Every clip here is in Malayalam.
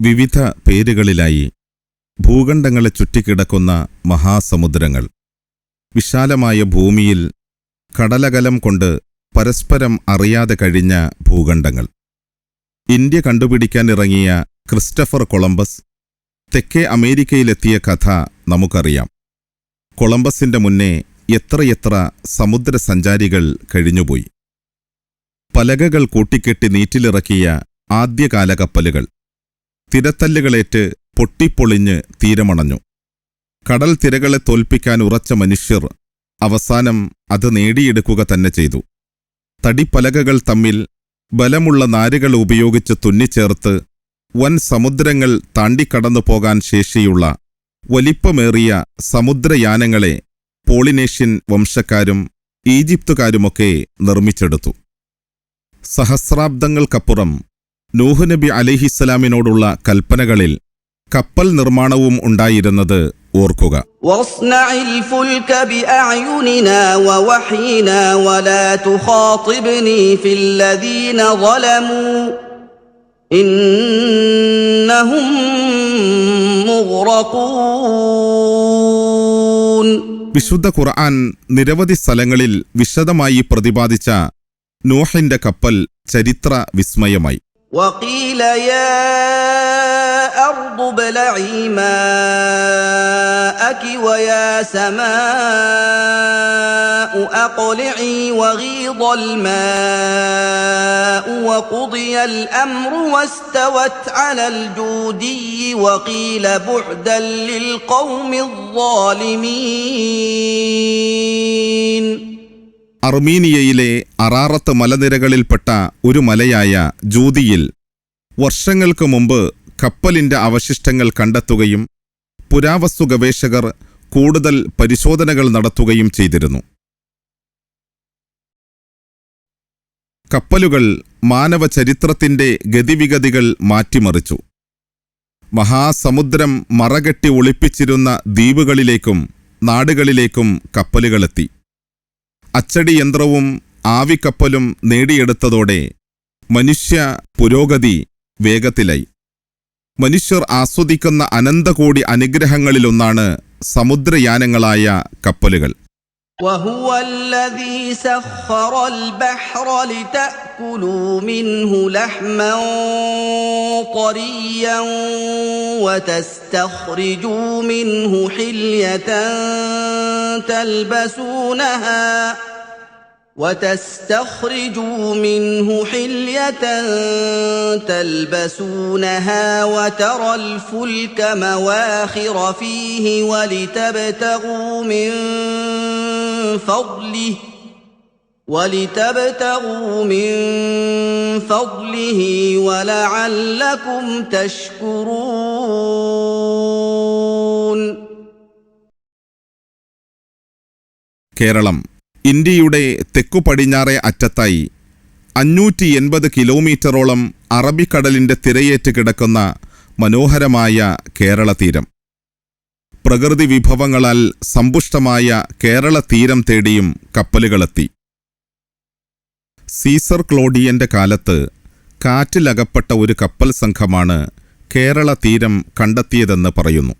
വിവിധ പേരുകളിലായി ഭൂഖണ്ഡങ്ങളെ ചുറ്റിക്കിടക്കുന്ന മഹാസമുദ്രങ്ങൾ. വിശാലമായ ഭൂമിയിൽ കടലകലം കൊണ്ട് പരസ്പരം അറിയാതെ കഴിഞ്ഞ ഭൂഖണ്ഡങ്ങൾ. ഇന്ത്യ കണ്ടുപിടിക്കാനിറങ്ങിയ ക്രിസ്റ്റഫർ കൊളംബസ് തെക്കേ അമേരിക്കയിലെത്തിയ കഥ നമുക്കറിയാം. കൊളംബസിന്റെ മുന്നേ എത്രയെത്ര സമുദ്ര സഞ്ചാരികൾ കഴിഞ്ഞുപോയി. പലകകൾ കൂട്ടിക്കെട്ടി നീറ്റിലിറക്കിയ ആദ്യകാല കപ്പലുകൾ തിരത്തല്ലുകളേറ്റ് പൊട്ടിപ്പൊളിഞ്ഞ് തീരമണഞ്ഞു. കടൽ തിരകളെ തോൽപ്പിക്കാൻ ഉറച്ച മനുഷ്യർ അവസാനം അത് നേടിയെടുക്കുക തന്നെ ചെയ്തു. തടിപ്പലകകൾ തമ്മിൽ ബലമുള്ള നാരുകൾ ഉപയോഗിച്ച് തുന്നിച്ചേർത്ത് വൻ സമുദ്രങ്ങൾ താണ്ടിക്കടന്നു പോകാൻ ശേഷിയുള്ള വലിപ്പമേറിയ സമുദ്രയാനങ്ങളെ പോളിനേഷ്യൻ വംശക്കാരും ഈജിപ്തുകാരുമൊക്കെ നിർമ്മിച്ചെടുത്തു. സഹസ്രാബ്ദങ്ങൾക്കപ്പുറം നൂഹ് നബി അലിഹിസ്സലാമിനോടുള്ള കൽപ്പനകളിൽ കപ്പൽ നിർമ്മാണവും ഉണ്ടായിരുന്നത് ഓർക്കുക. വിശുദ്ധ ഖുർആൻ നിരവധി സ്ഥലങ്ങളിൽ വിശദമായി പ്രതിപാദിച്ച നൂഹിന്റെ കപ്പൽ ചരിത്ര വിസ്മയമായി. وقيل يا أرض ابلعي ماءك ويا سماء أقلعي وغيض الماء وقضي الأمر واستوت على الجودي وقيل بعدا للقوم الظالمين. അർമീനിയയിലെ അറാറത്ത് മലനിരകളിൽപ്പെട്ട ഒരു മലയായ ജൂതിയിൽ വർഷങ്ങൾക്ക് മുമ്പ് കപ്പലിന്റെ അവശിഷ്ടങ്ങൾ കണ്ടെത്തുകയും പുരാവസ്തു ഗവേഷകർ കൂടുതൽ പരിശോധനകൾ നടത്തുകയും ചെയ്തിരുന്നു. കപ്പലുകൾ മാനവ ചരിത്രത്തിന്റെ ഗതിവിഗതികൾ മാറ്റിമറിച്ചു. മഹാസമുദ്രം മറകെട്ടി ഒളിപ്പിച്ചിരുന്ന ദ്വീപുകളിലേക്കും നാടുകളിലേക്കും കപ്പലുകളെത്തി അച്ചടി യന്ത്രവും ആവിക്കപ്പലും നേടിയെടുത്തതോടെ മനുഷ്യ പുരോഗതി വേഗത്തിലായി. മനുഷ്യർ ആസ്വദിക്കുന്ന അനന്തകോടി അനുഗ്രഹങ്ങളിലൊന്നാണ് സമുദ്രയാനങ്ങളായ കപ്പലുകൾ. وهو الذي سخر البحر لتأكلوا منه لحما طريا وتستخرجوا منه حلية تلبسونها وتستخرجوا منه حلية تلبسونها وترى الفلك مواخر فيه ولتبتغوا من فضله ولتبتغوا من فضله ولعلكم تشكرون കേരളം ഇന്ത്യയുടെ തെക്കു പടിഞ്ഞാറേ അറ്റത്തായി അഞ്ഞൂറ്റി എൺപത് കിലോമീറ്ററോളം അറബിക്കടലിന്റെ തിരയേറ്റ് കിടക്കുന്ന മനോഹരമായ കേരള തീരം പ്രകൃതി വിഭവങ്ങളാൽ സമ്പുഷ്ടമായ കേരള തീരം തേടിയും കപ്പലുകളെത്തി. സീസർ ക്ലോഡിയന്റെ കാലത്ത് കാറ്റിലകപ്പെട്ട ഒരു കപ്പൽ സംഘമാണ് കേരള തീരം കണ്ടെത്തിയതെന്ന് പറയുന്നു.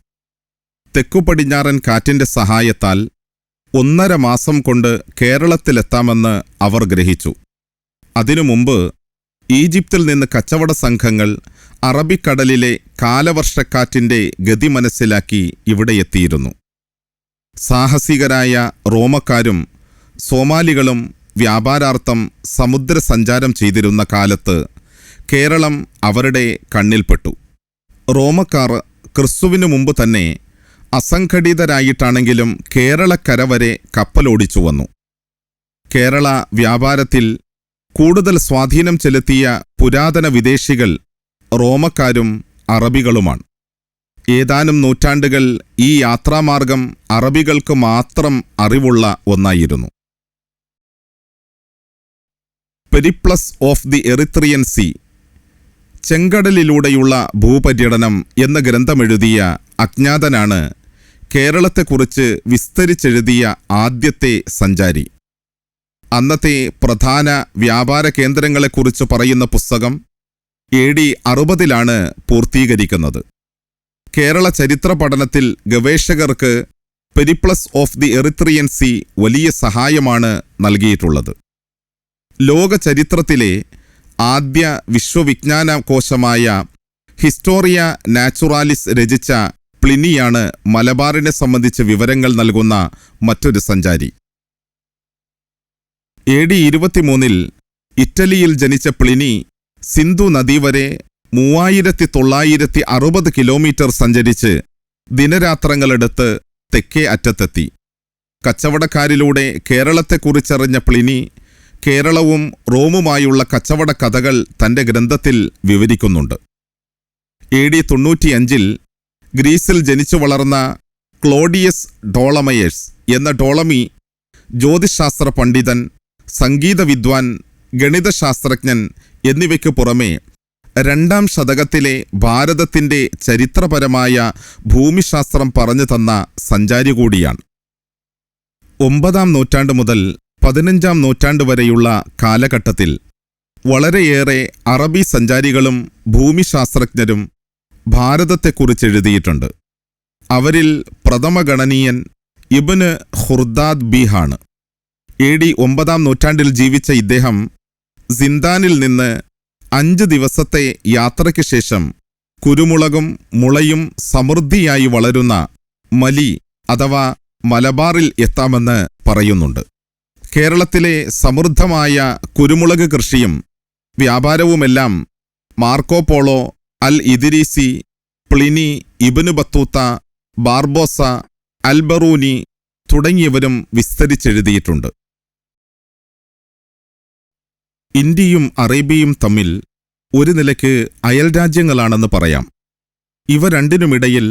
തെക്കുപടിഞ്ഞാറൻ കാറ്റിന്റെ സഹായത്താൽ ഒന്നര മാസം കൊണ്ട് കേരളത്തിലെത്താമെന്ന് അവർ ഗ്രഹിച്ചു. അതിനു മുമ്പ് ഈജിപ്തിൽ നിന്ന് കച്ചവട സംഘങ്ങൾ അറബിക്കടലിലെ കാലവർഷക്കാറ്റിന്റെ ഗതി മനസ്സിലാക്കി ഇവിടെ എത്തിയിരുന്നു. സാഹസികരായ റോമക്കാരും സോമാലികളും വ്യാപാരാർത്ഥം സമുദ്രസഞ്ചാരം ചെയ്തിരുന്ന കാലത്ത് കേരളം അവരുടെ കണ്ണിൽപ്പെട്ടു. റോമക്കാർ ക്രിസ്തുവിനു മുമ്പ് തന്നെ അസംഘടിതരായിട്ടാണെങ്കിലും കേരളക്കര വരെ കപ്പലോടിച്ചു വന്നു. കേരള വ്യാപാരത്തിൽ കൂടുതൽ സ്വാധീനം ചെലുത്തിയ പുരാതന വിദേശികൾ റോമക്കാരും അറബികളുമാണ്. ഏതാനും നൂറ്റാണ്ടുകൾ ഈ യാത്രാമാർഗം അറബികൾക്ക് മാത്രം അറിവുള്ള ഒന്നായിരുന്നു. Periplus of the Erythraean Sea ചെങ്കടലിലൂടെയുള്ള ഭൂപര്യടനം എന്ന ഗ്രന്ഥമെഴുതിയ അജ്ഞാതനാണ് കേരളത്തെക്കുറിച്ച് വിസ്തരിച്ചെഴുതിയ ആദ്യത്തെ സഞ്ചാരി. അന്നത്തെ പ്രധാന വ്യാപാര കേന്ദ്രങ്ങളെക്കുറിച്ച് പറയുന്ന പുസ്തകം എ ഡി അറുപതിലാണ് പൂർത്തീകരിക്കുന്നത്. കേരള ചരിത്ര പഠനത്തിൽ ഗവേഷകർക്ക് Periplus of the Erythraean Sea വലിയ സഹായമാണ് നൽകിയിട്ടുള്ളത്. ലോക ചരിത്രത്തിലെ ആദ്യ വിശ്വവിജ്ഞാന കോശമായ ഹിസ്റ്റോറിയ നാച്ചുറാലിസ് രചിച്ച പ്ലിനിയാണ് മലബാറിനെ സംബന്ധിച്ച് വിവരങ്ങൾ നൽകുന്ന മറ്റൊരു സഞ്ചാരി. എ ഡി ഇരുപത്തിമൂന്നിൽ ഇറ്റലിയിൽ ജനിച്ച പ്ലിനി സിന്ധു നദി വരെ മൂവായിരത്തി തൊള്ളായിരത്തി അറുപത് കിലോമീറ്റർ സഞ്ചരിച്ച് ദിനരാത്രങ്ങളെടുത്ത് തെക്കേ അറ്റത്തെത്തി. കച്ചവടക്കാരിലൂടെ കേരളത്തെക്കുറിച്ചറിഞ്ഞ പ്ലിനി കേരളവും റോമുമായുള്ള കച്ചവട കഥകൾ തന്റെ ഗ്രന്ഥത്തിൽ വിവരിക്കുന്നുണ്ട്. എ ഡി തൊണ്ണൂറ്റിയഞ്ചിൽ ഗ്രീസിൽ ജനിച്ചു വളർന്ന ക്ലോഡിയസ് ഡോളമയേഴ്സ് എന്ന ഡോളമി ജ്യോതിശാസ്ത്ര പണ്ഡിതൻ സംഗീത വിദ്വാൻ ഗണിതശാസ്ത്രജ്ഞൻ എന്നിവയ്ക്കു പുറമെ രണ്ടാം ശതകത്തിലെ ഭാരതത്തിന്റെ ചരിത്രപരമായ ഭൂമിശാസ്ത്രം പറഞ്ഞു തന്ന സഞ്ചാരി കൂടിയാണ്. ഒമ്പതാം നൂറ്റാണ്ട് മുതൽ പതിനഞ്ചാം നൂറ്റാണ്ട് വരെയുള്ള കാലഘട്ടത്തിൽ വളരെയേറെ അറബി സഞ്ചാരികളും ഭൂമിശാസ്ത്രജ്ഞരും ഭാരതത്തെക്കുറിച്ച് എഴുതിയിട്ടുണ്ട്. അവരിൽ പ്രഥമഗണനീയൻ ഇബന് ഹുർദാദ് ബിഹാണ്. എ ഡി ഒമ്പതാം നൂറ്റാണ്ടിൽ ജീവിച്ച ഇദ്ദേഹം സിന്ദാനിൽ നിന്ന് അഞ്ച് ദിവസത്തെ യാത്രയ്ക്ക് ശേഷം കുരുമുളകും മുളയും സമൃദ്ധിയായി വളരുന്ന മലി അഥവാ മലബാറിൽ എത്താമെന്ന് പറയുന്നുണ്ട്. കേരളത്തിലെ സമൃദ്ധമായ കുരുമുളക് കൃഷിയും വ്യാപാരവുമെല്ലാം Marco Polo Al Idrisi Pliny Ibn Battuta Barbosa Alberuni തുടങ്ങിയവരും വിസ്തരിച്ചെഴുതിയിട്ടുണ്ട്. ഇന്ത്യയും അറേബ്യയും തമ്മിൽ ഒരു നിലയ്ക്ക് അയൽരാജ്യങ്ങളാണെന്ന് പറയാം. ഇവ രണ്ടിനുമിടയിൽ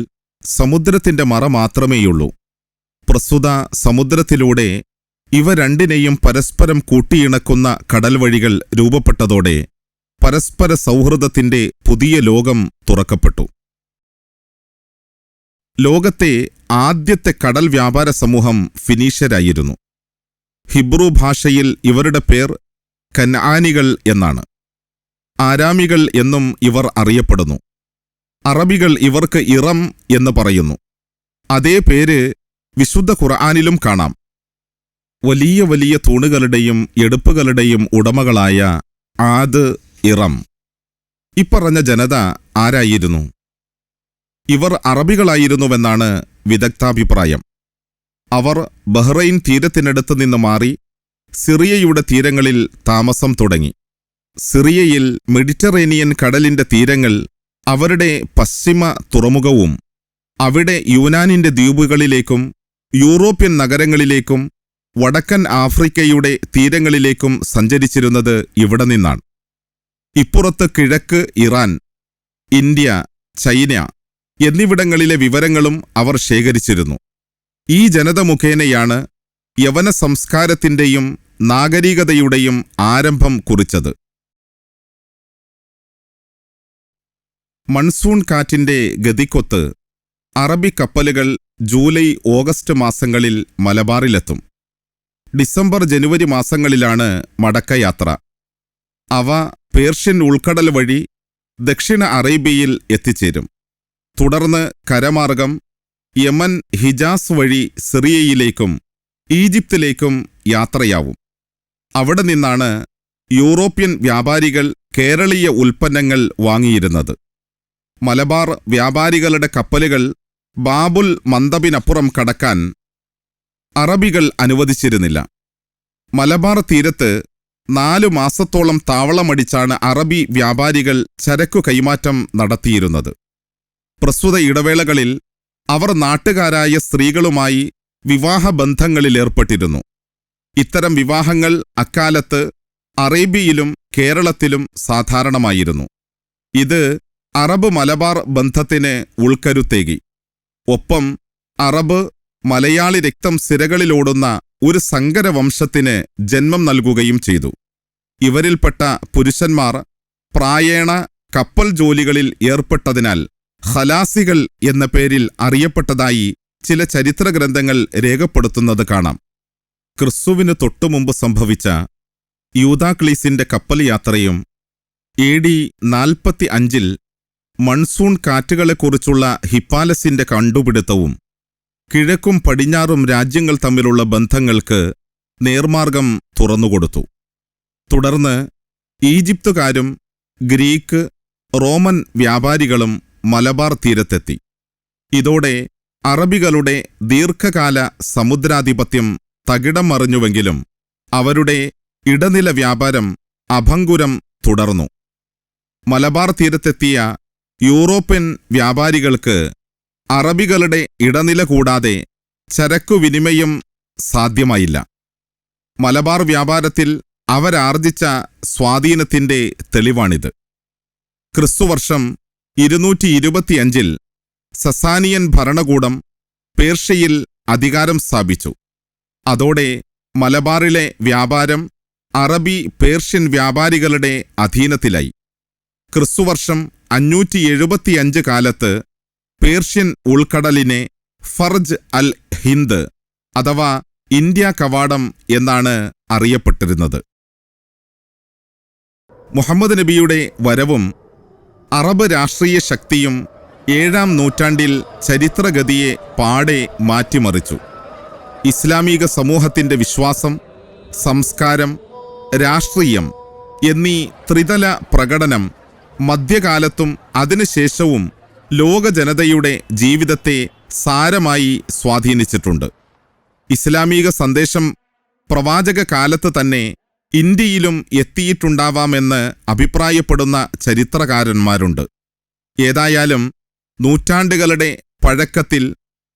സമുദ്രത്തിന്റെ മറ മാത്രമേയുള്ളൂ. പ്രസ്തുത സമുദ്രത്തിലൂടെ ഇവ രണ്ടിനെയും പരസ്പരം കൂട്ടിയിണക്കുന്ന കടൽ വഴികൾ രൂപപ്പെട്ടതോടെ പരസ്പര സൗഹൃദത്തിന്റെ പുതിയ ലോകം തുറക്കപ്പെട്ടു. ലോകത്തെ ആദ്യത്തെ കടൽ വ്യാപാര സമൂഹം ഫിനീഷ്യരായിരുന്നു. ഹിബ്രു ഭാഷയിൽ ഇവരുടെ പേർ കൻആനികൾ എന്നാണ്. ആരാമികൾ എന്നും ഇവർ അറിയപ്പെടുന്നു. അറബികൾ ഇവർക്ക് ഇറം എന്ന് പറയുന്നു. അതേ പേര് വിശുദ്ധ ഖുർആാനിലും കാണാം. വലിയ വലിയ തൂണുകളുടെയും എടുപ്പുകളുടെയും ഉടമകളായ ആദ് ഇറം. ഇപ്പറഞ്ഞ ജനത ആരായിരുന്നു? ഇവർ അറബികളായിരുന്നുവെന്നാണ് വിദഗ്ധാഭിപ്രായം. അവർ ബഹ്റൈൻ തീരത്തിനടുത്ത് നിന്ന് മാറി സിറിയയുടെ തീരങ്ങളിൽ താമസം തുടങ്ങി. സിറിയയിൽ മെഡിറ്ററേനിയൻ കടലിന്റെ തീരങ്ങൾ അവരുടെ പശ്ചിമ തുറമുഖവും അവിടെ യുനാനിന്റെ ദ്വീപുകളിലേക്കും യൂറോപ്യൻ നഗരങ്ങളിലേക്കും വടക്കൻ ആഫ്രിക്കയുടെ തീരങ്ങളിലേക്കും സഞ്ചരിച്ചിരുന്നത് ഇവിടെ നിന്നാണ്. ഇപ്പുറത്ത് കിഴക്ക് ഇറാൻ ഇന്ത്യ ചൈന എന്നിവിടങ്ങളിലെ വിവരങ്ങളും അവർ ശേഖരിച്ചിരുന്നു. ഈ ജനത മുഖേനയാണ് യവന സംസ്കാരത്തിന്റെയും നാഗരികതയുടെയും ആരംഭം കുറിച്ചത്. മൺസൂൺ കാറ്റിന്റെ ഗതിക്കൊത്ത് അറബി കപ്പലുകൾ ജൂലൈ ഓഗസ്റ്റ് മാസങ്ങളിൽ മലബാറിലെത്തും. ഡിസംബർ ജനുവരി മാസങ്ങളിലാണ് മടക്കയാത്ര. അവ പേർഷ്യൻ ഉൾക്കടൽ വഴി ദക്ഷിണ അറേബ്യയിൽ എത്തിച്ചേരും. തുടർന്ന് കരമാർഗം യമൻ ഹിജാസ് വഴി സിറിയയിലേക്കും ഈജിപ്തിലേക്കും യാത്രയാവും. അവിടെ നിന്നാണ് യൂറോപ്യൻ വ്യാപാരികൾ കേരളീയ ഉൽപ്പന്നങ്ങൾ വാങ്ങിയിരുന്നത്. മലബാർ വ്യാപാരികളുടെ കപ്പലുകൾ ബാബുൽ മന്ദബിനപ്പുറം കടക്കാൻ അറബികൾ അനുവദിച്ചിരുന്നില്ല. മലബാർ തീരത്ത് നാലു മാസത്തോളം താവളമടിച്ചാണ് അറബി വ്യാപാരികൾ ചരക്കു കൈമാറ്റം നടത്തിയിരുന്നത്. പ്രസ്തുത ഇടവേളകളിൽ അവർ നാട്ടുകാരായ സ്ത്രീകളുമായി വിവാഹബന്ധങ്ങളിലേർപ്പെട്ടിരുന്നു. ഇത്തരം വിവാഹങ്ങൾ അക്കാലത്ത് അറേബ്യയിലും കേരളത്തിലും സാധാരണമായിരുന്നു. ഇത് അറബ് മലബാർ ബന്ധത്തിന് ഉൾക്കരുത്തേകി. ഒപ്പം അറബ് മലയാളി രക്തം സിരകളിലോടുന്ന ഒരു സങ്കരവംശത്തിന് ജന്മം നൽകുകയും ചെയ്തു. ഇവരിൽപ്പെട്ട പുരുഷന്മാർ പ്രായേണ കപ്പൽ ജോലികളിൽ ഏർപ്പെട്ടതിനാൽ ഖലാസികൾ എന്ന പേരിൽ അറിയപ്പെട്ടതായി ചില ചരിത്ര ഗ്രന്ഥങ്ങൾ രേഖപ്പെടുത്തുന്നത് കാണാം. ക്രിസ്തുവിന് തൊട്ടുമുമ്പ് സംഭവിച്ച യൂതാക്ലീസിന്റെ കപ്പൽ യാത്രയും എ ഡി നാൽപ്പത്തി അഞ്ചിൽ മൺസൂൺ കാറ്റുകളെക്കുറിച്ചുള്ള ഹിപ്പാലസിന്റെ കണ്ടുപിടുത്തവും കിഴക്കും പടിഞ്ഞാറും രാജ്യങ്ങൾ തമ്മിലുള്ള ബന്ധങ്ങൾക്ക് നേർമാർഗം തുറന്നുകൊടുത്തു. തുടർന്ന് ഈജിപ്തുകാരും ഗ്രീക്ക് റോമൻ വ്യാപാരികളും മലബാർ തീരത്തെത്തി. ഇതോടെ അറബികളുടെ ദീർഘകാല സമുദ്രാധിപത്യം തകിടം മറിഞ്ഞുവെങ്കിലും അവരുടെ ഇടനില വ്യാപാരം അഭങ്കുരം തുടർന്നു. മലബാർ തീരത്തെത്തിയ യൂറോപ്യൻ വ്യാപാരികൾക്ക് അറബികളുടെ ഇടനില കൂടാതെ ചരക്കുവിനിമയം സാധ്യമായില്ല. മലബാർ വ്യാപാരത്തിൽ അവരാർജിച്ച സ്വാധീനത്തിന്റെ തെളിവാണിത്. ക്രിസ്തുവർഷം ഇരുന്നൂറ്റി ഇരുപത്തിയഞ്ചിൽ സസാനിയൻ ഭരണകൂടം പേർഷ്യയിൽ അധികാരം സ്ഥാപിച്ചു. അതോടെ മലബാറിലെ വ്യാപാരം അറബി പേർഷ്യൻ വ്യാപാരികളുടെ അധീനത്തിലായി. ക്രിസ്തുവർഷം അഞ്ഞൂറ്റി എഴുപത്തിയഞ്ച് കാലത്ത് പേർഷ്യൻ ഉൾക്കടലിനെ ഫർജ് അൽ ഹിന്ദ് അഥവാ ഇന്ത്യ കവാടം എന്നാണ് അറിയപ്പെട്ടിരുന്നത്. മുഹമ്മദ് നബിയുടെ വരവും അറബ് രാഷ്ട്രീയ ശക്തിയും ഏഴാം നൂറ്റാണ്ടിൽ ചരിത്രഗതിയെ പാടെ മാറ്റിമറിച്ചു. ഇസ്ലാമിക സമൂഹത്തിന്റെ വിശ്വാസം സംസ്കാരം രാഷ്ട്രീയം എന്നീ ത്രിതല പ്രകടനം മധ്യകാലത്തും അതിനുശേഷവും ലോക ജനതയുടെ ജീവിതത്തെ സാരമായി സ്വാധീനിച്ചിട്ടുണ്ട്. ഇസ്ലാമിക സന്ദേശം പ്രവാചക കാലത്ത് തന്നെ ഇന്ത്യയിലും എത്തിയിട്ടുണ്ടാവാമെന്ന് അഭിപ്രായപ്പെടുന്ന ചരിത്രകാരന്മാരുണ്ട്. ഏതായാലും നൂറ്റാണ്ടുകളുടെ പഴക്കത്തിൽ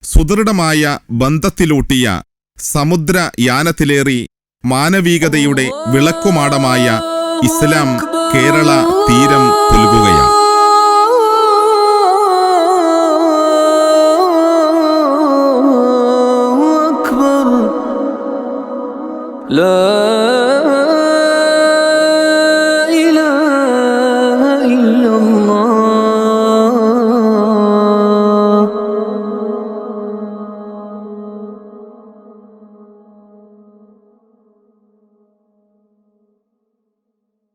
സുദൃഢമായ ബന്ധത്തിലൂട്ടിയ സമുദ്ര യാനത്തിലേറി മാനവികതയുടെ വിളക്കുമാടമായ ഇസ്ലാം കേരള തീരം പുൽകുകയാണ്. love